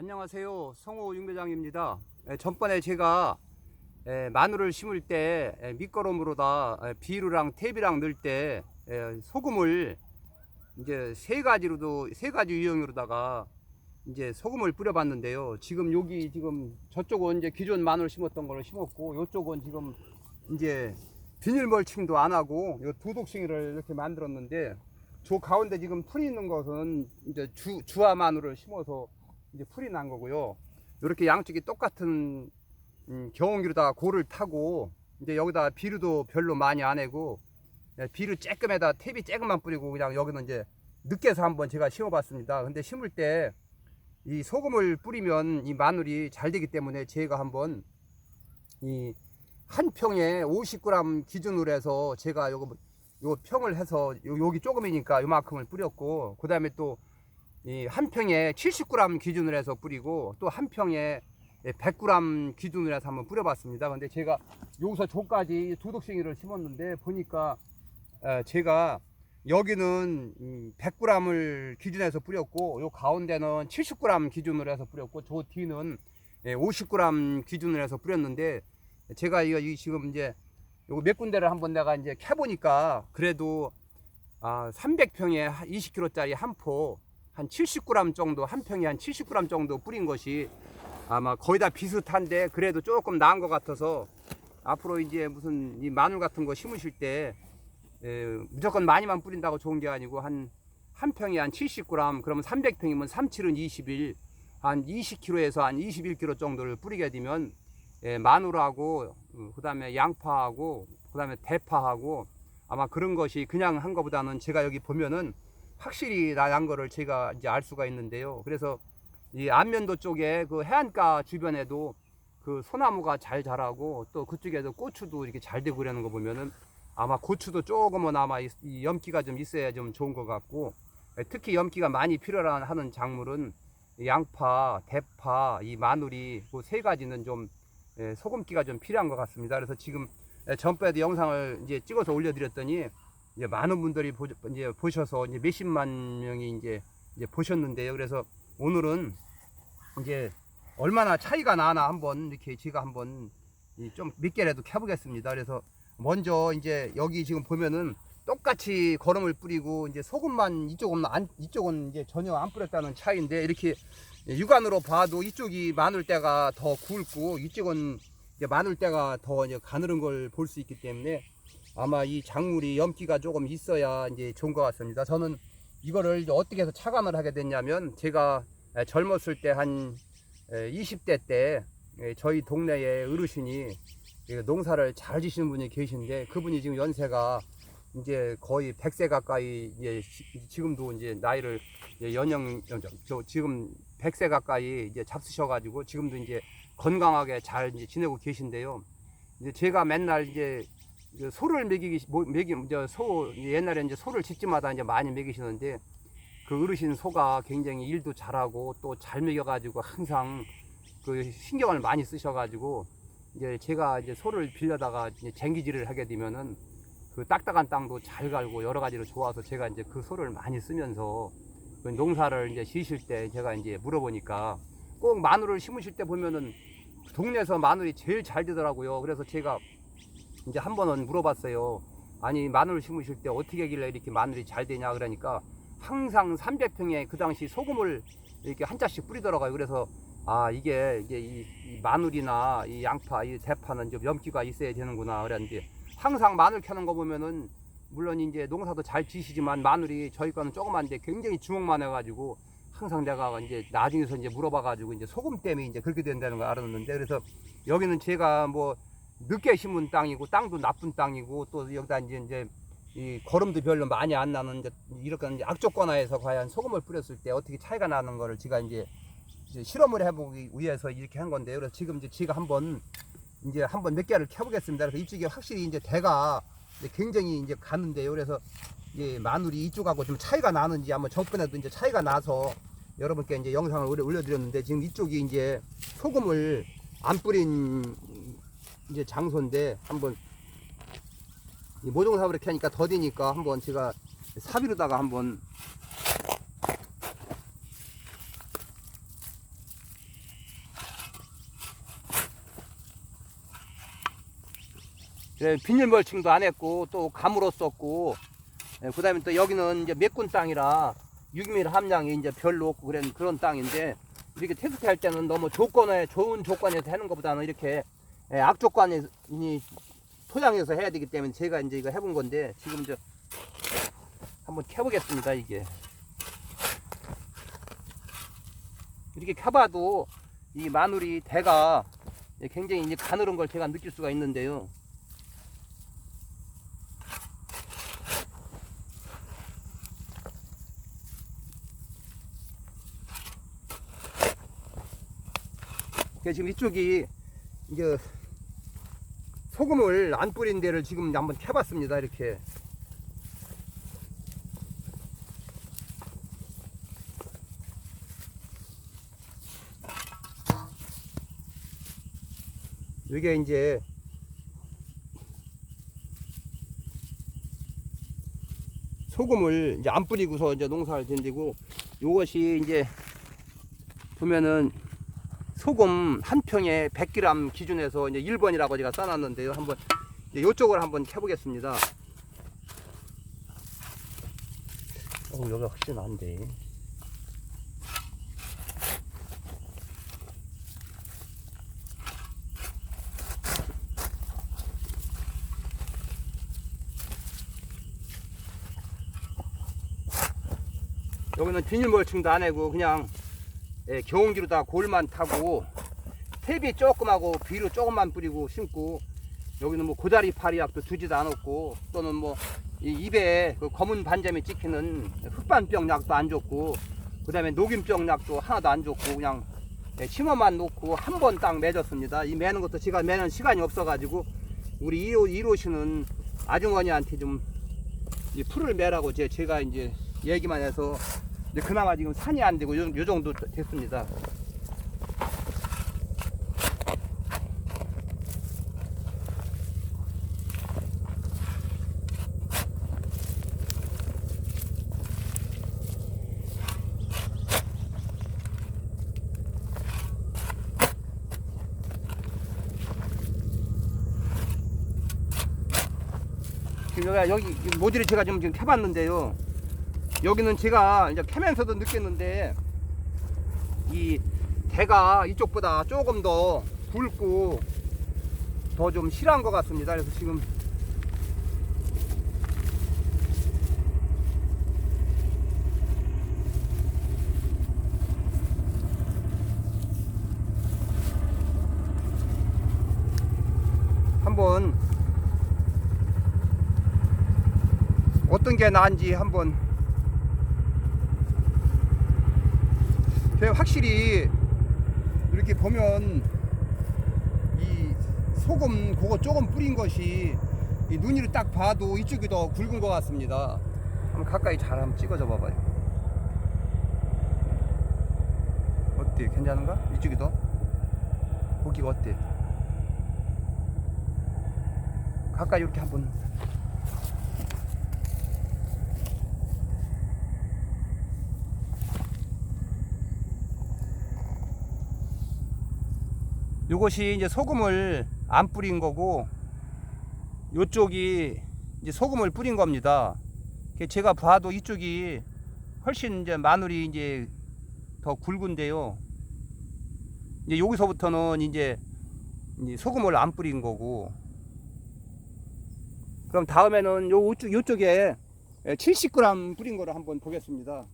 안녕하세요. 성호 윤배장입니다. 에, 전번에 제가 에, 마늘을 심을 때 에, 밑거름으로다 에, 비료랑 탭이랑 넣을 때 에, 소금을 이제 세 가지로도 세 가지 유형으로다가 이제 소금을 뿌려봤는데요. 지금 여기 지금 저쪽은 이제 기존 마늘 심었던 걸 심었고 이쪽은 지금 이제 비닐 멀칭도 안 하고 요 두독싱이를 이렇게 만들었는데 저 가운데 지금 풀이 있는 것은 이제 주 주화 마늘을 심어서 이제 풀이 난 거고요. 이렇게 양쪽이 똑같은 음, 경운기로다가 고를 타고 이제 여기다 비료도 별로 많이 안 해고 예, 비료 쬐끔에다 탭이 쬐끔만 뿌리고 그냥 여기는 이제 늦게서 한번 제가 심어봤습니다. 근데 심을 때 이 소금을 뿌리면 이 마늘이 잘 되기 때문에 제가 한번 이 한 평에 50g 기준으로 해서 제가 요거 요 평을 해서 요- 여기 조금이니까 요만큼을 뿌렸고 그 다음에 또 이 한 평에 70g 기준으로 해서 뿌리고 또 한 평에 100g 기준으로 해서 한번 뿌려봤습니다. 근데 제가 여기서 조까지 두독싱이를 심었는데 보니까 에, 제가 여기는 100g을 기준해서 뿌렸고 요 가운데는 70g 기준으로 해서 뿌렸고 저 뒤는 50g 기준으로 해서 뿌렸는데 제가 이거 이 지금 이제 요거 몇 군데를 한번 내가 이제 캐보니까 그래도 아 300평에 20kg짜리 한 포 한 70g 정도 한 평에 한 70g 정도 뿌린 것이 아마 거의 다 비슷한데 그래도 조금 나은 것 같아서 앞으로 이제 무슨 이 마늘 같은 거 심으실 때 에, 무조건 많이만 뿌린다고 좋은 게 아니고 한 한 평에 한 70g 그러면 300평이면 37은 21, 한 20kg에서 한 21kg 정도를 뿌리게 되면 예, 마늘하고 어, 그다음에 양파하고 그다음에 대파하고 아마 그런 것이 그냥 한 것보다는 제가 여기 보면은 확실히 나간 거를 제가 이제 알 수가 있는데요. 그래서 이 안면도 쪽에 그 해안가 주변에도 그 소나무가 잘 자라고 또 그쪽에도 고추도 이렇게 잘 되고 그러는 거 보면은 아마 고추도 조금은 아마 이- 이 염기가 좀 있어야 좀 좋은 것 같고 예, 특히 염기가 많이 필요하는 작물은 이 양파, 대파, 이 마늘이 그 세 가지는 좀 예, 소금기가 좀 필요한 것 같습니다. 그래서 지금 예, 전번에도 영상을 이제 찍어서 올려드렸더니 이제 많은 분들이 보, 이제 보셔서 이제 몇십만 명이 이제, 이제 보셨는데요. 그래서 오늘은 이제 얼마나 차이가 나나 한번 이렇게 제가 한번 이좀몇 개라도 켜보겠습니다. 그래서 먼저 이제 여기 지금 보면은 똑같이 거름을 뿌리고 이제 소금만 이쪽은 안 이쪽은 이제 전혀 안 뿌렸다는 차이인데 이렇게 육안으로 봐도 이쪽이 마늘 때가 더 굵고 이쪽은 이제 마늘 때가 더 이제 가늘은 걸 볼 수 있기 때문에 아마 이 작물이 염기가 조금 있어야 이제 좋은 것 같습니다. 저는 이거를 어떻게 해서 차감을 하게 됐냐면 제가 에, 젊었을 때 한 20대 때 에, 저희 동네에 어르신이 이 농사를 잘 지시는 분이 계신데 그분이 지금 연세가 이제 거의 100세 가까이 이제 시- 지금도 이제 나이를 저 지금 100세 가까이 이제 잡수셔 가지고 지금도 이제 건강하게 잘 이제 지내고 계신데요. 이제 제가 맨날 이제 그 소를 먹이기 뭐, 먹이 이제 소 옛날에 이제 소를 집집마다 이제 많이 먹이시는데 그 어르신 소가 굉장히 일도 잘하고 또 잘 먹여가지고 항상 그 신경을 많이 쓰셔가지고 이제 제가 이제 소를 빌려다가 이제 쟁기질을 하게 되면은 그 딱딱한 땅도 잘 갈고 여러 가지로 좋아서 제가 이제 그 소를 많이 쓰면서 그 농사를 이제 지으실 때 제가 이제 물어보니까 꼭 마늘을 심으실 때 보면은 동네에서 마늘이 제일 잘 되더라고요. 그래서 제가 이제 한 번은 물어봤어요. 아니 마늘 심으실 때 어떻게 하길래 이렇게 마늘이 잘 되냐 그러니까 항상 300평에 그 당시 소금을 이렇게 한 자씩 뿌리더라고요. 그래서 아 이게 이게 이, 이 마늘이나 이 양파, 이 대파는 좀 염기가 있어야 되는구나 그랬는데 항상 마늘 캐는 거 보면은 물론 이제 농사도 잘 지시지만 마늘이 저희 거는 조그만데 굉장히 주먹만 해가지고 항상 내가 이제 나중에서 이제 물어봐가지고 이제 소금 때문에 이제 그렇게 된다는 걸 알았는데 그래서 여기는 제가 뭐 늦게 심은 땅이고 땅도 나쁜 땅이고 또 여기다 이제 이제 이 거름도 별로 많이 안 나는 이제 이렇게 이제 악조건화에서 과연 소금을 뿌렸을 때 어떻게 차이가 나는 거를 제가 이제, 이제 실험을 해보기 위해서 이렇게 한 건데요. 그래서 지금 이제 제가 한번 이제 한번 몇 개를 켜보겠습니다. 그래서 이쪽에 확실히 이제 대가 이제 굉장히 이제 가는데요. 그래서 이제 마늘이 이쪽하고 좀 차이가 나는지 한번 전번에도 이제 차이가 나서 여러분께 이제 영상을 올려- 올려드렸는데 지금 이쪽이 이제 소금을 안 뿌린 이제 장소인데 한번 이 모종삽을 이렇게 하니까 더디니까 한번 제가 사비로다가 한번 네, 예, 비닐멀칭도 안 했고 또 감으로 썼고 네, 예, 그 다음에 또 여기는 이제 메꾼 땅이라 6mm 함량이 이제 별로 없고 그런, 그런 땅인데 이렇게 테스트할 때는 너무 조건에 좋은 조건에서 하는 것보다는 이렇게 예, 악조건이 토양에서 해야 되기 때문에 제가 이제 이거 해본 건데 지금 이제 한번 켜보겠습니다 이게 이렇게 켜봐도 이 마늘이 대가 굉장히 이제 가늘은 걸 제가 느낄 수가 있는데요. 지금 이쪽이 이제 소금을 안 뿌린 데를 지금 한번 켜봤습니다. 이렇게 이게 이제 소금을 이제 안 뿌리고서 이제 농사를 짓고 요것이 이제 보면은 소금 한 평에 100g 기준에서 이제 1번이라고 제가 써놨는데요. 한번 이제 요쪽을 한번 해보겠습니다. 어, 여기가 훨씬 나은데. 여기는 비닐 멀칭도 안 하고 그냥 예, 경운기로 다 골만 타고 탭이 조금 하고 비료 조금만 뿌리고 심고 여기는 뭐 고다리 파리약도 두지도 않았고 또는 뭐 이 입에 그 검은 반점이 찍히는 흑반병 약도 안 줬고 그 다음에 녹임병 약도 하나도 안 줬고 그냥 예, 심어만 놓고 한 번딱 매졌습니다. 이 매는 것도 제가 매는 시간이 없어 가지고 우리 이로 이로시는 아주머니한테 좀이 풀을 매라고 제, 제가 이제 얘기만 해서 이제 그나마 지금 산이 안 되고 요, 요 정도 됐습니다. 여기, 모듈을 제가 좀 지금 켜봤는데요. 여기는 제가 이제 캐면서도 느꼈는데 이 대가 이쪽보다 조금 더 굵고 더 좀 실한 것 같습니다. 그래서 지금 한번 어떤 게 나은지 한번 그냥 확실히 이렇게 보면 이 소금 그거 조금 뿌린 것이 이 눈으로 딱 봐도 이쪽이 더 굵은 것 같습니다. 한번 가까이 잘 한번 찍어줘 봐봐요. 어때? 괜찮은가? 이쪽이 더? 보기가 어때? 가까이 이렇게 한번 요것이 이제 소금을 안 뿌린 거고 요쪽이 이제 소금을 뿌린 겁니다. 제가 봐도 이쪽이 훨씬 이제 마늘이 이제 더 굵은데요. 이제 여기서부터는 이제 소금을 안 뿌린 거고. 그럼 다음에는 요 요쪽에 70g 뿌린 거를 한번 보겠습니다.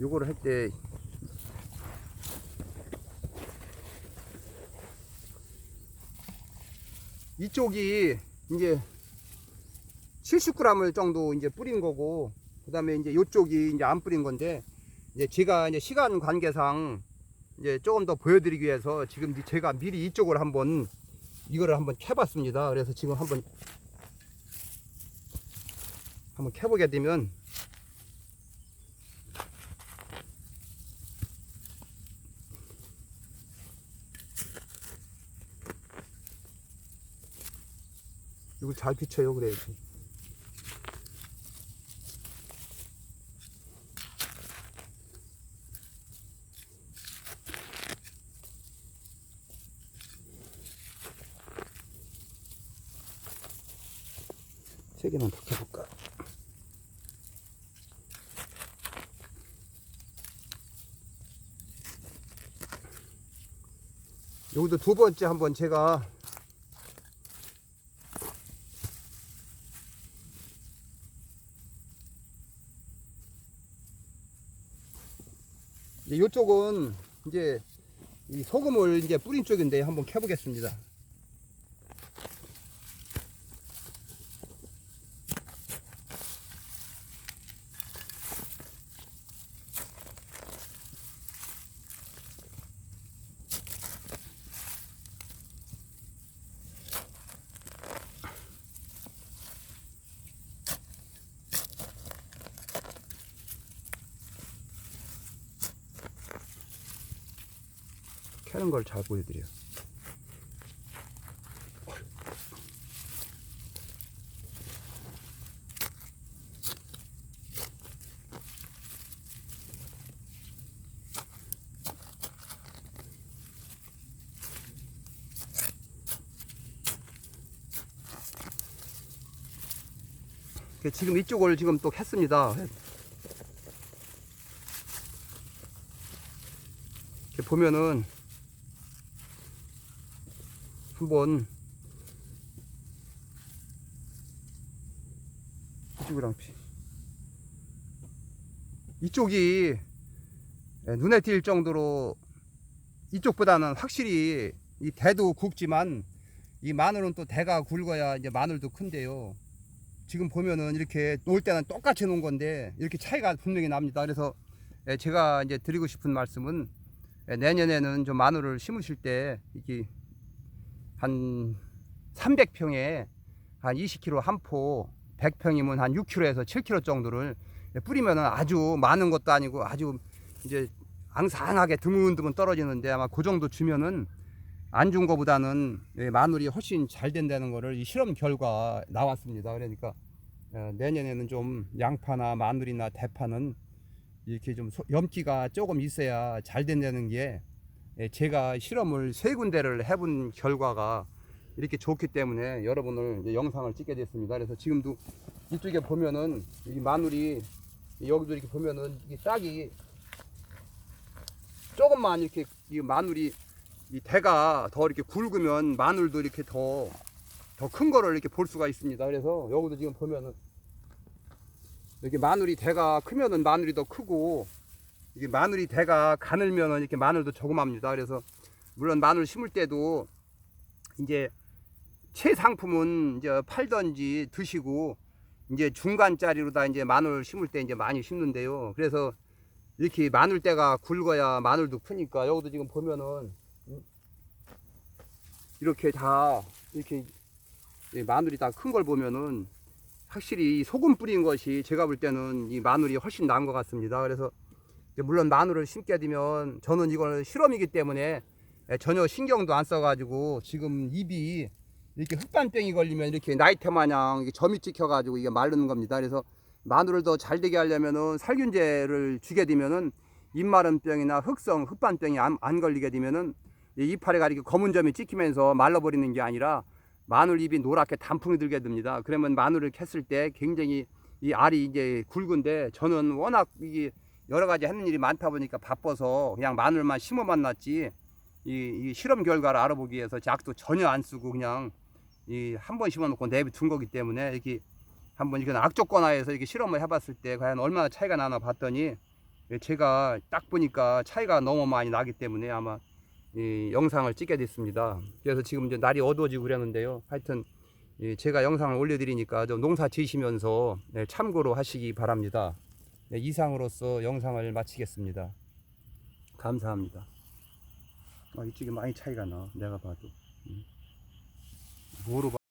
요거를 할 때 이쪽이 이제 70g 정도 이제 뿌린 거고 그 다음에 이제 요쪽이 이제 안 뿌린 건데 이제 제가 이제 시간 관계상 이제 조금 더 보여드리기 위해서 지금 제가 미리 이쪽을 한번 이거를 한번 켜봤습니다. 그래서 지금 한번 한번 켜보게 되면 잘 비춰요 그래야지. 세 개만 더 켜볼까? 여기도 두 번째 한번 제가 이쪽은 이제 이 소금을 이제 뿌린 쪽인데 한번 켜보겠습니다. 켜는 걸 잘 보여드려요. 그 지금 이쪽을 지금 또 켰습니다. 이렇게 보면은 한번 이쪽이랑 피 이쪽이 예, 눈에 띌 정도로 이쪽보다는 확실히 이 대도 굵지만 이 마늘은 또 대가 굵어야 이제 마늘도 큰데요. 지금 보면은 이렇게 놓을 때는 똑같이 놓은 건데 이렇게 차이가 분명히 납니다. 그래서 예, 제가 이제 드리고 싶은 말씀은 예, 내년에는 좀 마늘을 심으실 때 이게 한 300평에 한 20kg 한 포, 100평이면 한 6kg에서 7kg 정도를 뿌리면은 아주 많은 것도 아니고 아주 이제 앙상하게 드문드문 떨어지는데 아마 그 정도 주면은 안 준 거보다는 예, 마늘이 훨씬 잘 된다는 거를 이 실험 결과 나왔습니다. 그러니까 어, 내년에는 좀 양파나 마늘이나 대파는 이렇게 좀 소- 염기가 조금 있어야 잘 된다는 게 예, 제가 실험을 세 군데를 해본 결과가 이렇게 좋기 때문에 여러분을 영상을 찍게 됐습니다. 그래서 지금도 이쪽에 보면은 이 마늘이 여기도 이렇게 보면은 이 싹이 조금만 이렇게 이 마늘이 이 대가 더 이렇게 굵으면 마늘도 이렇게 더 더 큰 거를 이렇게 볼 수가 있습니다. 그래서 여기도 지금 보면은 이렇게 마늘이 대가 크면은 마늘이 더 크고 이게 마늘이 대가 가늘면은 이렇게 마늘도 조그맣니다. 그래서 물론 마늘 심을 때도 이제 최상품은 이제 팔던지 드시고 이제 중간짜리로다 이제 마늘 심을 때 이제 많이 심는데요. 그래서 이렇게 마늘 때가 굵어야 마늘도 크니까 여기도 지금 보면은 이렇게 다 이렇게 이 마늘이 다 큰 걸 보면은 확실히 이 소금 뿌린 것이 제가 볼 때는 이 마늘이 훨씬 나은 것 같습니다. 그래서 물론 마늘을 심게 되면 저는 이거는 실험이기 때문에 예, 전혀 신경도 안 써가지고 지금 입이 이렇게 흑반병이 걸리면 이렇게 나이테 마냥 점이 찍혀가지고 이게 마르는 겁니다. 그래서 마늘을 더 잘 되게 하려면은 살균제를 주게 되면은 입마름병이나 흑성 흑반병이 안, 안 걸리게 되면은 이 이파리가 이렇게 검은 점이 찍히면서 말라버리는 게 아니라 마늘 잎이 노랗게 단풍이 들게 됩니다. 그러면 마늘을 캤을 때 굉장히 이 알이 이제 굵은데 저는 워낙 이게 여러 가지 하는 일이 많다 보니까 바빠서 그냥 마늘만 심어만 놨지 이, 이 실험 결과를 알아보기 위해서 약도 전혀 안 쓰고 그냥 이 한 번 심어놓고 내비둔 거기 때문에 이렇게 한번 이건 악조건하에서 이렇게 실험을 해봤을 때 과연 얼마나 차이가 나나 봤더니 예, 제가 딱 보니까 차이가 너무 많이 나기 때문에 아마 이 영상을 찍게 됐습니다. 그래서 지금 이제 날이 어두워지고 그러는데요. 하여튼 이 제가 영상을 올려드리니까 좀 농사 지시면서 네, 참고로 하시기 바랍니다. 네, 이상으로서 영상을 마치겠습니다. 감사합니다. 아, 이쪽에 많이 차이가 나. 내가 봐도. 음. 뭐로 봐?